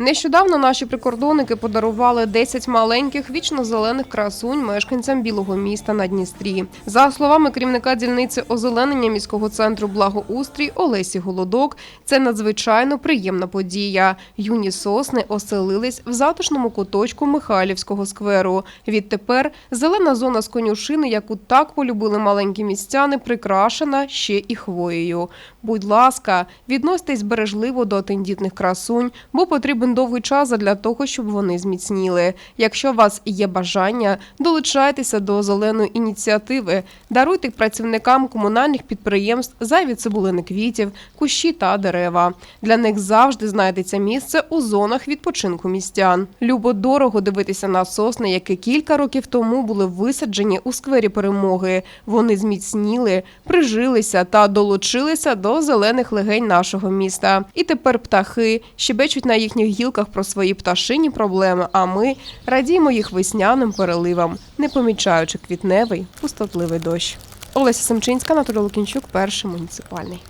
Нещодавно наші прикордонники подарували 10 маленьких вічно-зелених красунь мешканцям білого міста на Дністрі. За словами керівника дільниці озеленення міського центру благоустрій Олесі Голодок, це надзвичайно приємна подія. Юні сосни оселились в затишному куточку Михайлівського скверу. Відтепер зелена зона з конюшини, яку так полюбили маленькі містяни, прикрашена ще і хвоєю. Будь ласка, відносьтесь бережливо до тендітних красунь, бо потрібен довгий час для того, щоб вони зміцніли. Якщо у вас є бажання, долучайтеся до зеленої ініціативи, даруйте працівникам комунальних підприємств зайві цибулини квітів, кущі та дерева. Для них завжди знайдеться місце у зонах відпочинку містян. Любо дорого дивитися на сосни, які кілька років тому були висаджені у сквері перемоги. Вони зміцніли, прижилися та долучилися до зелених легень нашого міста. І тепер птахи щебечуть на їхніх гілках про свої пташині проблеми. А ми радіємо їх весняним переливам, не помічаючи квітневий пустотливий дощ. Олеся Семчинська, Анатолій Лукінчук, перший муніципальний.